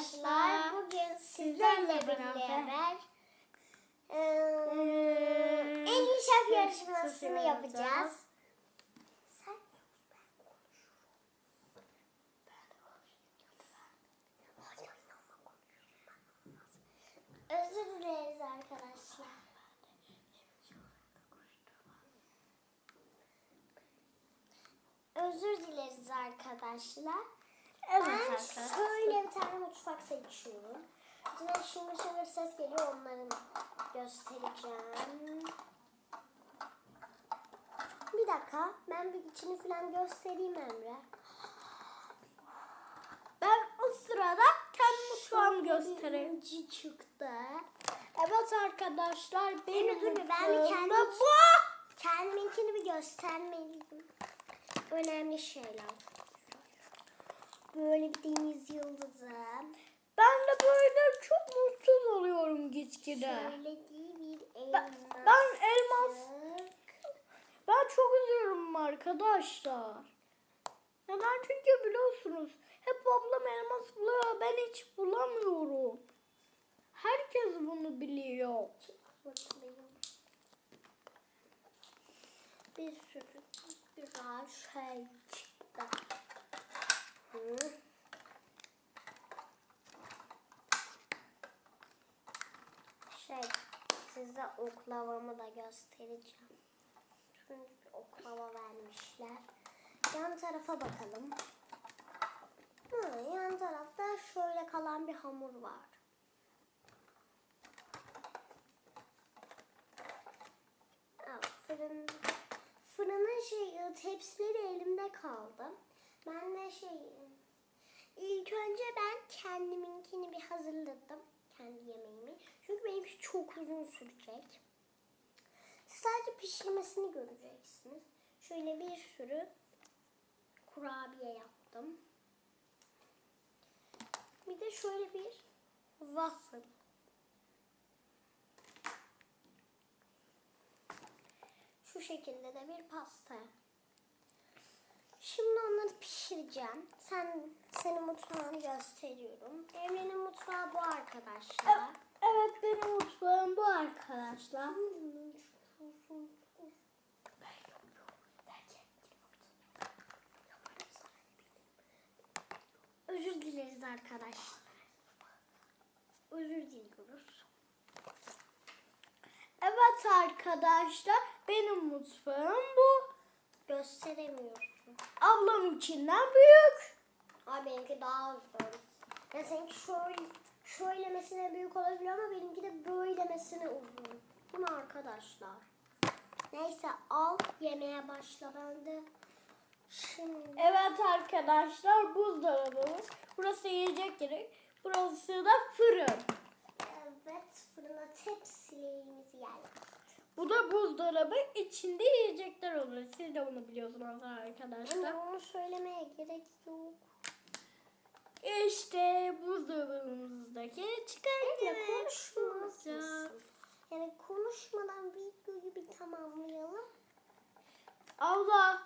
arkadaşlar. Bugün sizlerle beraber eee, en iyi şef yarışmasını yapacağız. Sen Özür dileriz arkadaşlar. Özür dileriz arkadaşlar. Evet ben arkadaşlar. şöyle bir tane mutfak seçiyorum. İçine şıngır şıngır ses geliyor onların göstereceğim. Bir dakika ben bir içini falan göstereyim Emre. Ben o sırada kendi mutfağımı göstereyim. Birinci çıktı. Evet arkadaşlar benim dur ben bir kendi bu. kendiminkini bir göstermeliyim. Önemli şeyler. Böyle bir deniz yıldızı. Ben de böyle çok mutsuz oluyorum gitgide. Şöyle bir elmas. Ben, ben elmas Ben çok üzülüyorum arkadaşlar. Neden? Çünkü biliyorsunuz hep ablam elmas buluyor. Ben hiç bulamıyorum. Herkes bunu biliyor. Bir sürü güzel şey çıktı. Şey, size oklavamı da göstereceğim. Çünkü oklava vermişler. Yan tarafa bakalım. Hı, yan tarafta şöyle kalan bir hamur var. Fırın, fırının şey tepsileri elimde kaldı. Ben de şey ilk önce ben kendiminkini bir hazırladım. Kendi yemeğimi. Çünkü benimki çok uzun sürecek. Sadece pişirmesini göreceksiniz. Şöyle bir sürü kurabiye yaptım. Bir de şöyle bir waffle. Şu şekilde de bir pasta. Şimdi onları pişireceğim. Sen senin mutfağını gösteriyorum. Emre'nin mutfağı bu arkadaşlar. Evet benim mutfağım bu arkadaşlar. Özür dileriz arkadaşlar. Özür diliyoruz. Evet arkadaşlar benim mutfağım bu. Gösteremiyorsun. Ablamınkinden büyük. Ay benimki daha uzun. Ya seninki şöyle şöylemesine büyük olabilir ama benimki de böylemesine uzun. Değil mi arkadaşlar? Neyse al yemeğe başla ben de. Şimdi Evet arkadaşlar buzdolabımız. Burası yiyecek yeri. Burası da fırın. evet fırına tepsilerimizi yerleştirdik. Bu da buzdolabı. içinde yiyecekler olur. Siz de bunu biliyorsunuz arkadaşlar. Ama onu söylemeye gerek yok. İşte buzdolabımızdaki Emre çıkartmalar. konuşmaz mısın? Yani konuşmadan videoyu bir tamamlayalım. Abla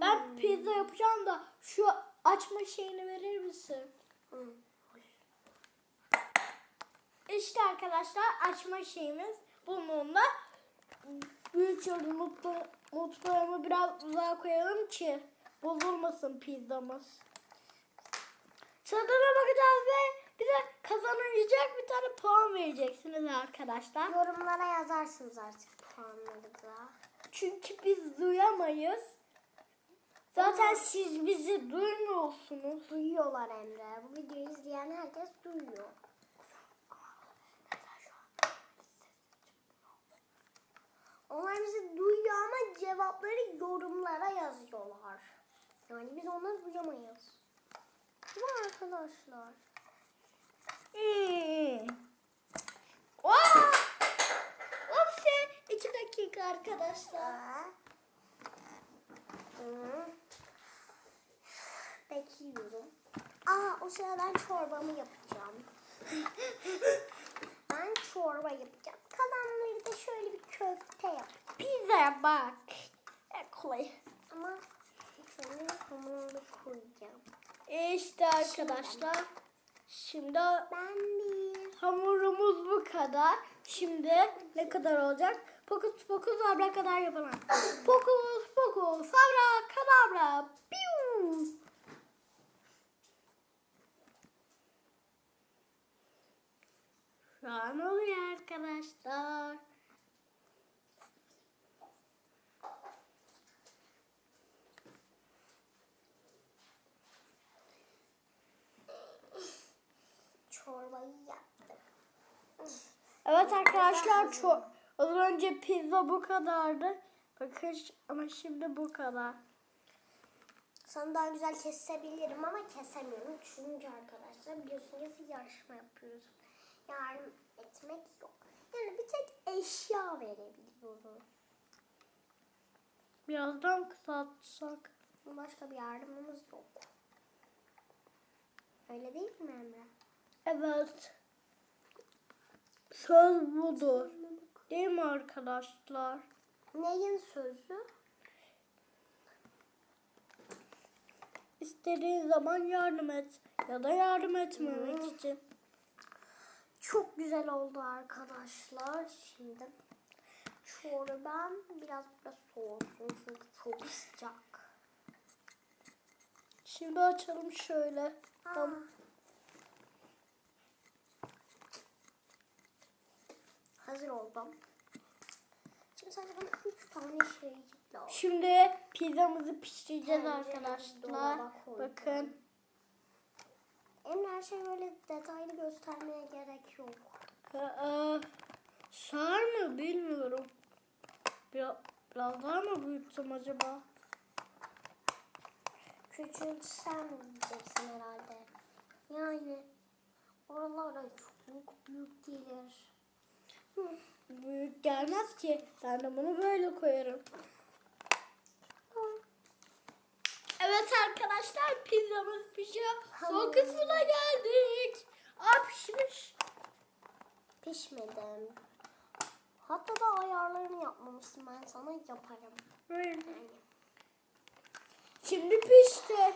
ben pizza yapacağım da şu açma şeyini verir misin? Hı. İşte arkadaşlar açma şeyimiz bununla büyütüyoruz mutfa mutfağımı biraz uzağa koyalım ki bozulmasın pizzamız. Tadına bakacağız ve bize kazanacak bir tane puan vereceksiniz arkadaşlar. Yorumlara yazarsınız artık puanları da. Çünkü biz duyamayız. Zaten siz bizi duymuyorsunuz. Duyuyorlar Emre. Bu videoyu izleyen herkes duyuyor. Onlar bizi duyuyor ama cevapları yorumlara yazıyorlar. Yani biz onları duyamayız. Değil mi arkadaşlar? Hmm. Aa! Upsi. İki dakika arkadaşlar. Bekliyorum. Aa o sırada ben çorbamı yapacağım. ben çorba yapacağım. Kalanları da şöyle bir köfte yap. Pizza bak. Kolay. Ama şöyle hamurunu koyacağım. İşte arkadaşlar. Şimdi Ben bir. hamurumuz bu kadar. Şimdi ne kadar olacak? Pokus pokus abra kadar yapalım. Pokus pokus abra kadabra. Piu. Şu an oluyor arkadaşlar. Çorbayı yaptık. Evet arkadaşlar çok az önce pizza bu kadardı. Bakın ama şimdi bu kadar. Sana daha güzel kesebilirim ama kesemiyorum. Çünkü arkadaşlar biliyorsunuz yarışma yapıyoruz. Yardım etmek yok. Yani bir tek eşya verebiliyorum. Birazdan kısaltsak. Başka bir yardımımız yok. Öyle değil mi Emre? Evet. Söz budur. Değil mi arkadaşlar? Neyin sözü? İstediğin zaman yardım et. Ya da yardım etmemek için. Çok güzel oldu arkadaşlar. Şimdi çorbam biraz biraz soğusun çünkü çok sıcak. Şimdi açalım şöyle. Aa, Tamam. Hazır oldum. Şimdi sadece bana üç tane şeycik lazım. Şimdi pizzamızı pişireceğiz Tencereyi arkadaşlar. dolaba koydum. Bakın. Emre her şey böyle detaylı göstermeye gerek yok. Aa, sığar mı bilmiyorum. Biraz, biraz daha mı büyütsem acaba? Küçültsem diyeceksin herhalde. Yani oralara çok büyük gelir. Büyük gelmez ki. Ben de bunu böyle koyarım. Evet arkadaşlar pizzamız pişiyor. Son kısmına geldik. Aa pişmiş. Pişmedim. Hatta da ayarlarını yapmamışsın. Ben sana yaparım. Yani. Şimdi pişti.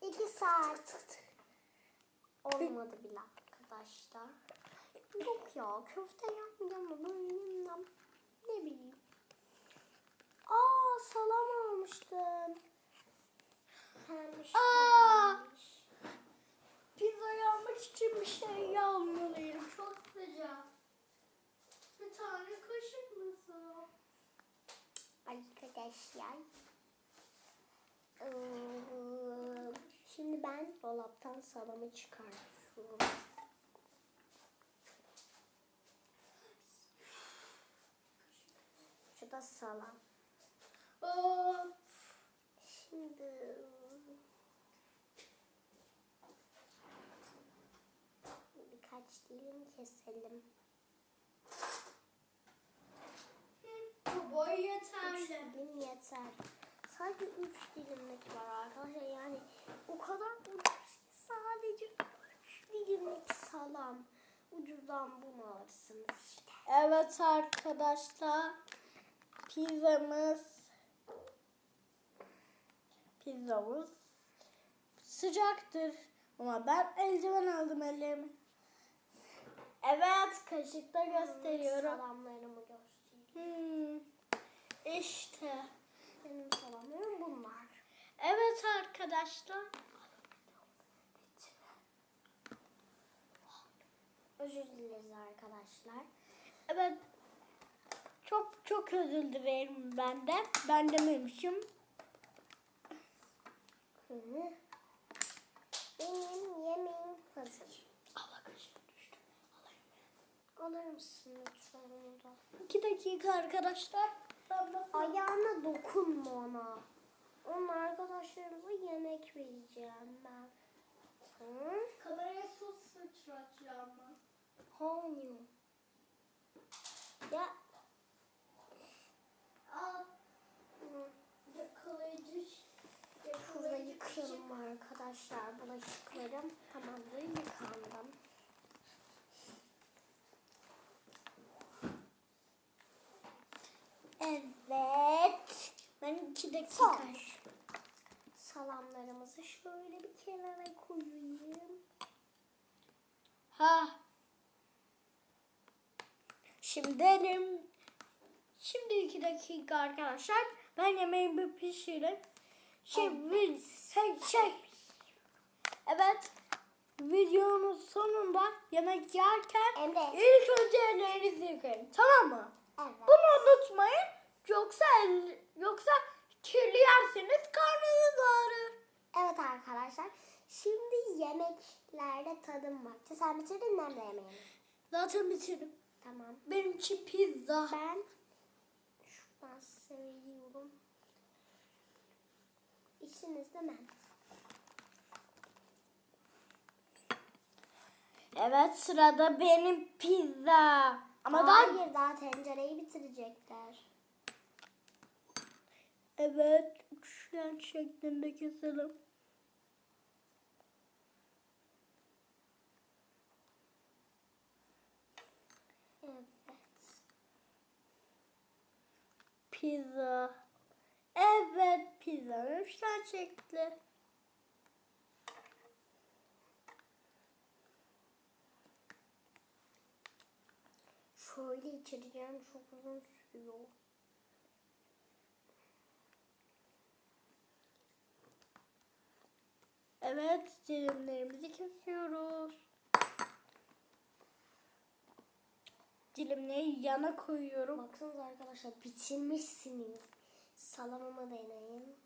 İki saat. Olmadı bile arkadaşlar. Yok ya köfte yapmayacağım da böyle yemem. Ne bileyim. Aa salam almıştım. Pembiş Aa! pembiş. Pizza yapmak için bir şey yapmalıyım. Çok sıcak. Bir tane kaşık mısın? Arkadaşlar. Ee, Şimdi ben dolaptan salamı çıkartıyorum. Şu da salam. Aa, Şimdi birkaç dilim keselim. bu boy Üç yeterli. dilim yeter. Sadece üç dilimlik var arkadaşlar. Yani o kadar ucuz ki sadece üç dilimlik salam. Ucuzdan bunu alırsınız işte. Evet arkadaşlar. Pizzamız pizzamız sıcaktır. Ama ben eldiven aldım ellerime. Evet kaşıkta gösteriyorum. Salamlarımı göstereyim. Hmm. İşte. Benim salamlarım bunlar. Evet arkadaşlar. Özür dileriz arkadaşlar. Evet. Çok çok özür dilerim ben de. Ben dememişim. Hı hı. Benim yemeğim hazır. Allah kaşık düştü. Alır mısın lütfen onu da? İki dakika arkadaşlar. Ben Ayağına dokunma ona. Onun arkadaşlarımıza yemek vereceğim ben. Hı? Kameraya sos sıçratacağım ben. Hayır. Ya. Al. Şurada yıkayalım arkadaşlar bulaşıklarım. Tamamdır yıkandım. Evet. Ben iki dakika. Son. salamlarımızı şöyle bir kenara koyayım. Ha. Şimdi elim. Şimdi iki dakika arkadaşlar. Ben yemeğimi pişireyim. Şey, vi- şey, şey. Evet. Videonun sonunda yemek yerken Emre. ilk önce ellerinizi yıkayın. Tamam mı? Evet. Bunu unutmayın. Yoksa el, yoksa kirli yerseniz karnınız ağrır. Evet arkadaşlar. Şimdi yemeklerde tadım vakti. Sen bitirdin mi Emre yemeğini? Zaten bitirdim. Tamam. Benimki pizza. Ben şuradan söylüyorum. İşiniz değil mi? Evet sırada benim pizza. Ama daha Hayır daha tencereyi bitirecekler. evet üçgen şeklinde keselim. Evet. Pizza. Evet pizza üçgen şekli. Şöyle içireceğim çok uzun sürüyor. Evet dilimlerimizi kesiyoruz. Dilimleri yana koyuyorum. Baksanıza arkadaşlar bitirmişsiniz. Salamamı deneyin.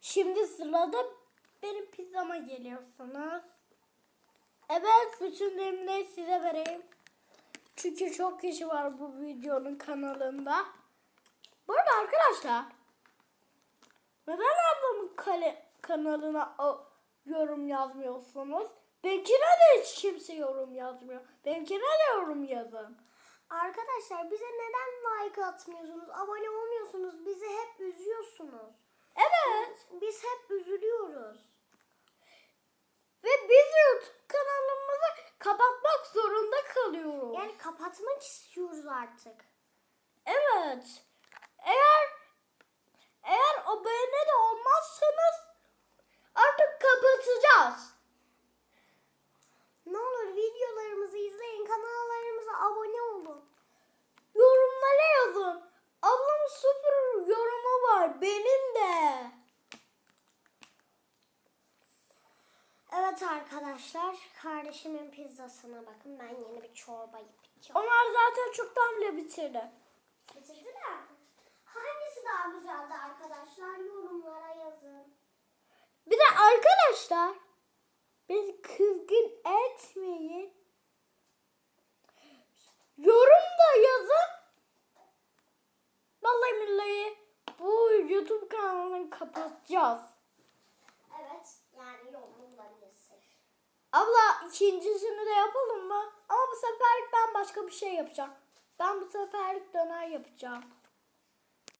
Şimdi sırada benim pizzama geliyorsunuz. Evet bütün dilimleri size vereyim. Çünkü çok kişi var bu videonun kanalında. Bu arada arkadaşlar. Neden ablamın kale, kanalına o, yorum yazmıyorsunuz? Benimkine de hiç kimse yorum yazmıyor. Benimkine de yorum yazın. Arkadaşlar bize neden like atmıyorsunuz? Abone olmuyorsunuz. Bizi hep üzüyorsunuz. Evet. Biz hep üzülüyoruz. Ve biz YouTube kanalımızı kapatmak zorunda kalıyoruz. Yani kapatmak istiyoruz artık. Evet. Eğer eğer abone de olmazsanız artık kapatacağız. Ne olur videolarımızı izleyin. Kanallarımıza abone olun. Yorumlara yazın. Ablamın sıfır yorumu var. Benim de. Evet arkadaşlar. Kardeşimin pizzasına bakın. Ben yeni bir çorba yapacağım. Onlar zaten çoktan bile bitirdi. Bitirdiler mi? Hangisi daha güzeldi arkadaşlar? Yorumlara yazın. Bir de arkadaşlar beni kızgın etmeyin. Yorum da yazın. Vallahi billahi bu YouTube kanalını kapatacağız. Evet. Yani yorum bulabilirsin. Abla ikincisini de yapalım mı? Ama bu seferlik ben başka bir şey yapacağım. Ben bu seferlik döner yapacağım.